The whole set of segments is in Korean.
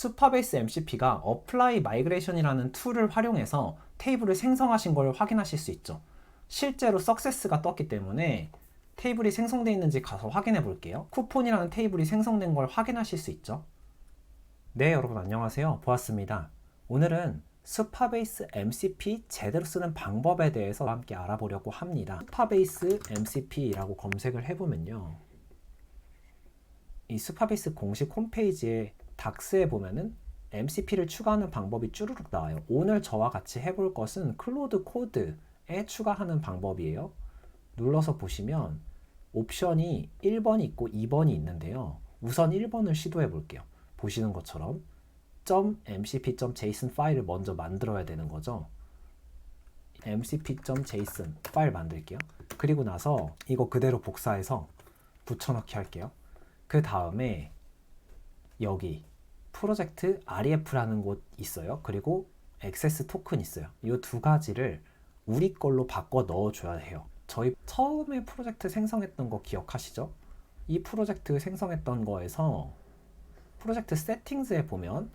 수파베이스 MCP가 어플라이 마이그레이션이라는 툴을 활용해서 테이블을 생성하신 걸 확인하실 수 있죠. 실제로 석세스가 떴기 때문에 테이블이 생성되어 있는지 가서 확인해 볼게요. 쿠폰이라는 테이블이 생성된 걸 확인하실 수 있죠. 네, 여러분 안녕하세요. 보았습니다. 오늘은 스파베이스 MCP 제대로 쓰는 방법에 대해서 함께 알아보려고 합니다. 스파베이스 MCP라고 검색을 해보면요. 이 스파베이스 공식 홈페이지에 닥스에 보면은 MCP를 추가하는 방법이 쭈루룩 나와요. 오늘 저와 같이 해볼 것은 클로드 코드에 추가하는 방법이에요. 눌러서 보시면 옵션이 1번이 있고 2번이 있는데요. 우선 1번을 시도해 볼게요. 보시는 것처럼 .mcp.json 파일을 먼저 만들어야 되는 거죠. mcp.json 파일 만들게요. 그리고 나서 이거 그대로 복사해서 붙여넣기 할게요. 그 다음에 여기 프로젝트 REF라는 곳 있어요. 그리고 액세스 토큰 있어요. 이 두 가지를 우리 걸로 바꿔 넣어줘야 해요. 저희 처음에 프로젝트 생성했던 거 기억하시죠? 이 프로젝트 생성했던 거에서 프로젝트 세팅즈에 보면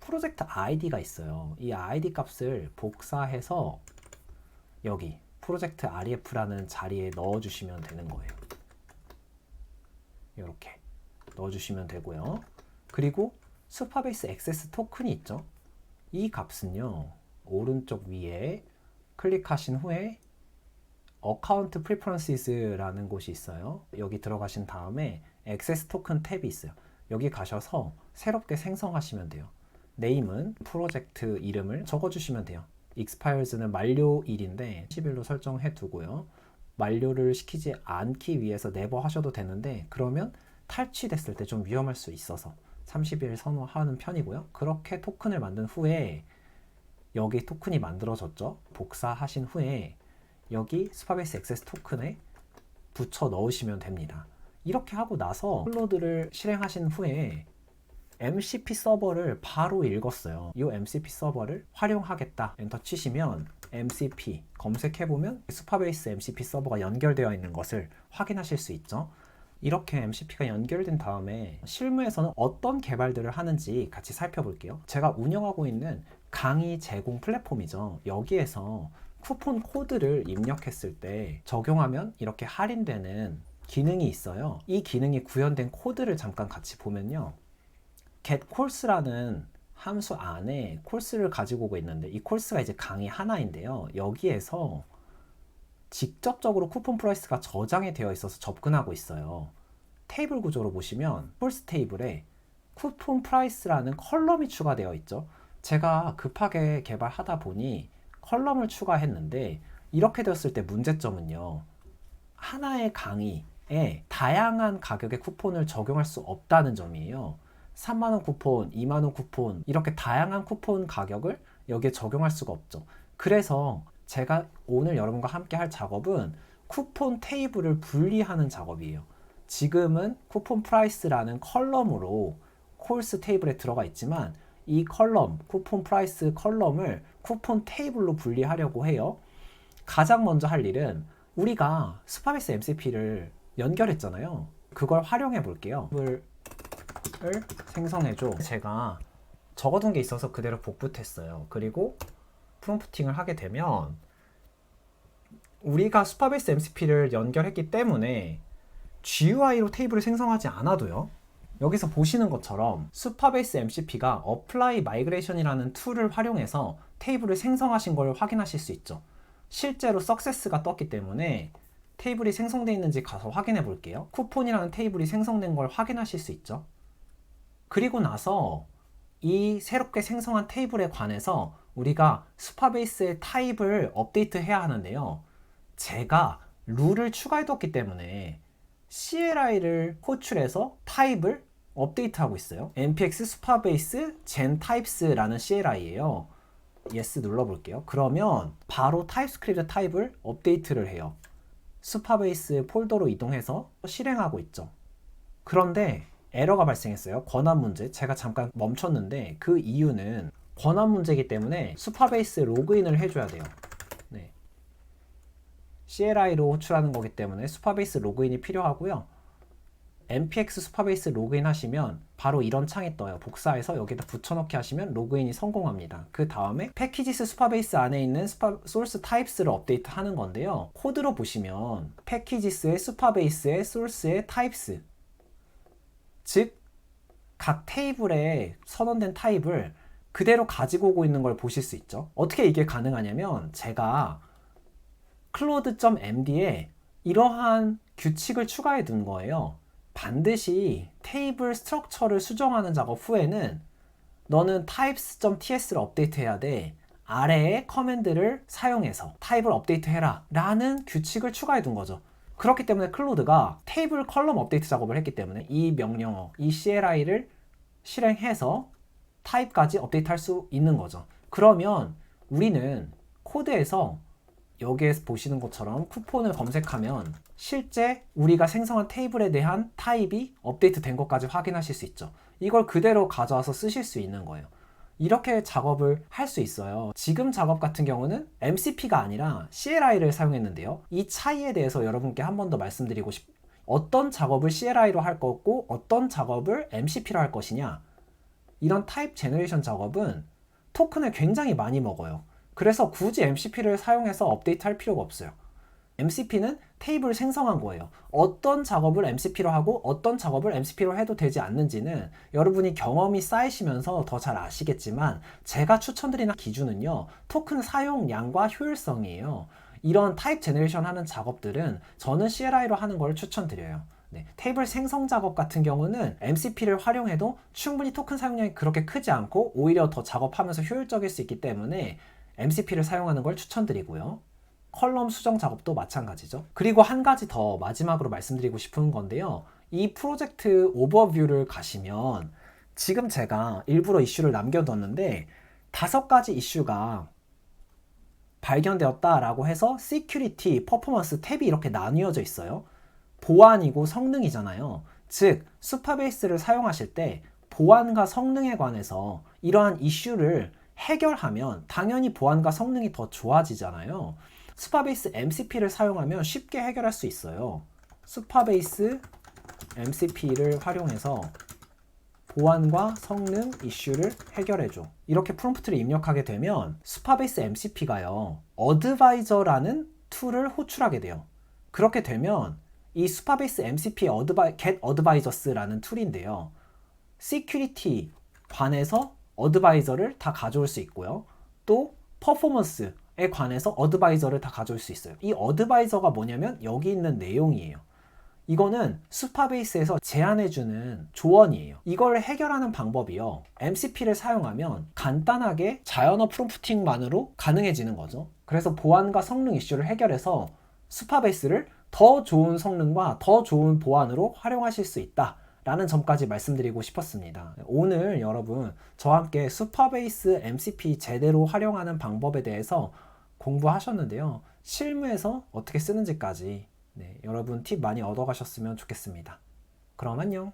프로젝트 아이디가 있어요. 이 아이디 값을 복사해서 여기 프로젝트 REF라는 자리에 넣어주시면 되는 거예요. 이렇게 넣어주시면 되고요. 그리고 스파베이스 액세스 토큰이 있죠. 이 값은요. 오른쪽 위에 클릭하신 후에 어카운트 프리퍼런시스라는 곳이 있어요. 여기 들어가신 다음에 액세스 토큰 탭이 있어요. 여기 가셔서 새롭게 생성하시면 돼요. 네임은 프로젝트 이름을 적어주시면 돼요. expires는 만료일인데 10일로 설정해 두고요. 만료를 시키지 않기 위해서 네버 하셔도 되는데 그러면 탈취됐을 때 좀 위험할 수 있어서 30일 선호하는 편이고요. 그렇게 토큰을 만든 후에 여기 토큰이 만들어졌죠. 복사하신 후에 여기 스파베이스 액세스 토큰에 붙여 넣으시면 됩니다. 이렇게 하고 나서 클로드를 실행하신 후에 MCP 서버를 바로 읽었어요. 이 MCP 서버를 활용하겠다. 엔터 치시면 MCP 검색해보면 스파베이스 MCP 서버가 연결되어 있는 것을 확인하실 수 있죠. 이렇게 MCP가 연결된 다음에 실무에서는 어떤 개발들을 하는지 같이 살펴볼게요. 제가 운영하고 있는 강의 제공 플랫폼이죠. 여기에서 쿠폰 코드를 입력했을 때 적용하면 이렇게 할인되는 기능이 있어요. 이 기능이 구현된 코드를 잠깐 같이 보면요. get course라는 함수 안에 콜스를 가지고 오고 있는데 이 콜스가 이제 강의 하나인데요. 여기에서 직접적으로 쿠폰 프라이스가 저장이 되어 있어서 접근하고 있어요. 테이블 구조로 보시면 콜스 테이블에 쿠폰 프라이스라는 컬럼이 추가되어 있죠. 제가 급하게 개발하다 보니 컬럼을 추가했는데 이렇게 되었을 때 문제점은요. 하나의 강의에 다양한 가격의 쿠폰을 적용할 수 없다는 점이에요. 3만원 쿠폰, 2만원 쿠폰, 이렇게 다양한 쿠폰 가격을 여기에 적용할 수가 없죠. 그래서 제가 오늘 여러분과 함께 할 작업은 쿠폰 테이블을 분리하는 작업이에요. 지금은 쿠폰 프라이스라는 컬럼으로 콜스 테이블에 들어가 있지만 이 컬럼, 쿠폰 프라이스 컬럼을 쿠폰 테이블로 분리하려고 해요. 가장 먼저 할 일은 우리가 스파베이스 MCP를 연결했잖아요. 그걸 활용해 볼게요. 을 생성해줘. 제가 적어둔 게 있어서 그대로 복붙했어요. 그리고 프롬프팅을 하게 되면 우리가 스파베이스 MCP를 연결했기 때문에 GUI로 테이블을 생성하지 않아도요. 여기서 보시는 것처럼 스파베이스 MCP가 어플라이 마이그레이션이라는 툴을 활용해서 테이블을 생성하신 걸 확인하실 수 있죠. 실제로 석세스가 떴기 때문에 테이블이 생성되어 있는지 가서 확인해 볼게요. 쿠폰이라는 테이블이 생성된 걸 확인하실 수 있죠. 그리고 나서 이 새롭게 생성한 테이블에 관해서 우리가 스파베이스의 타입을 업데이트 해야 하는데요. 제가 룰을 추가해뒀기 때문에 CLI를 호출해서 타입을 업데이트하고 있어요. npx 스파베이스 gen types라는 CLI예요. yes 눌러볼게요. 그러면 바로 타입스크립트 타입을 업데이트를 해요. 스파베이스 폴더로 이동해서 실행하고 있죠. 그런데 에러가 발생했어요. 권한 문제. 제가 잠깐 멈췄는데 그 이유는 권한 문제이기 때문에 스파베이스 로그인을 해줘야 돼요. 네. CLI로 호출하는 거기 때문에 스파베이스 로그인이 필요하고요. npx 슈퍼베이스 로그인 하시면 바로 이런 창이 떠요. 복사해서 여기다 붙여넣기 하시면 로그인이 성공합니다. 그 다음에 패키지스 슈퍼베이스 안에 있는 스파, 소스 타입스를 업데이트 하는 건데요. 코드로 보시면 패키지스의 슈퍼베이스의 소스의 타입스 즉 각 테이블에 선언된 타입을 그대로 가지고 오고 있는 걸 보실 수 있죠. 어떻게 이게 가능하냐면 제가 클로드.md에 이러한 규칙을 추가해 둔 거예요. 반드시 테이블 스트럭처를 수정하는 작업 후에는 너는 types.ts를 업데이트해야 돼. 아래의 커맨드를 사용해서 타입을 업데이트해라 라는 규칙을 추가해 둔 거죠. 그렇기 때문에 클로드가 테이블 컬럼 업데이트 작업을 했기 때문에 이 명령어, 이 CLI를 실행해서 타입까지 업데이트 할 수 있는 거죠. 그러면 우리는 코드에서 여기에 보시는 것처럼 쿠폰을 검색하면 실제 우리가 생성한 테이블에 대한 타입이 업데이트 된 것까지 확인하실 수 있죠. 이걸 그대로 가져와서 쓰실 수 있는 거예요. 이렇게 작업을 할 수 있어요. 지금 작업 같은 경우는 MCP가 아니라 CLI를 사용했는데요. 이 차이에 대해서 여러분께 한 번 더 말씀드리고 싶, 어떤 작업을 CLI로 할 거고 어떤 작업을 MCP로 할 것이냐. 이런 타입 제너레이션 작업은 토큰을 굉장히 많이 먹어요. 그래서 굳이 MCP를 사용해서 업데이트 할 필요가 없어요. MCP는 테이블 생성한 거예요. 어떤 작업을 MCP로 하고 어떤 작업을 MCP로 해도 되지 않는지는 여러분이 경험이 쌓이시면서 더 잘 아시겠지만 제가 추천드리는 기준은요. 토큰 사용량과 효율성이에요. 이런 타입 제너레이션 하는 작업들은 저는 CLI로 하는 걸 추천드려요. 네, 테이블 생성 작업 같은 경우는 MCP를 활용해도 충분히 토큰 사용량이 그렇게 크지 않고 오히려 더 작업하면서 효율적일 수 있기 때문에 MCP를 사용하는 걸 추천드리고요. 컬럼 수정 작업도 마찬가지죠. 그리고 한 가지 더 마지막으로 말씀드리고 싶은 건데요. 이 프로젝트 오버뷰를 가시면 지금 제가 일부러 이슈를 남겨뒀는데 다섯 가지 이슈가 발견되었다라고 해서 Security, Performance 탭이 이렇게 나뉘어져 있어요. 보안이고 성능이잖아요. 즉, 슈퍼베이스를 사용하실 때 보안과 성능에 관해서 이러한 이슈를 해결하면 당연히 보안과 성능이 더 좋아지잖아요. 스파베이스 MCP를 사용하면 쉽게 해결할 수 있어요. 스파베이스 MCP를 활용해서 보안과 성능 이슈를 해결해줘. 이렇게 프롬프트를 입력하게 되면 스파베이스 MCP가요, 어드바이저라는 툴을 호출하게 돼요. 그렇게 되면 이 스파베이스 MCP 어드바이, get advisors라는 툴인데요. security 관해서 어드바이저를 다 가져올 수 있고요. 또 퍼포먼스에 관해서 어드바이저를 다 가져올 수 있어요. 이 어드바이저가 뭐냐면 여기 있는 내용이에요. 이거는 슈퍼베이스에서 제안해주는 조언이에요. 이걸 해결하는 방법이요. MCP를 사용하면 간단하게 자연어 프롬프팅만으로 가능해지는 거죠. 그래서 보안과 성능 이슈를 해결해서 슈퍼베이스를 더 좋은 성능과 더 좋은 보안으로 활용하실 수 있다. 라는 점까지 말씀드리고 싶었습니다. 오늘 여러분 저와 함께 슈퍼베이스 MCP 제대로 활용하는 방법에 대해서 공부하셨는데요. 실무에서 어떻게 쓰는지까지 네, 여러분 팁 많이 얻어가셨으면 좋겠습니다. 그럼 안녕.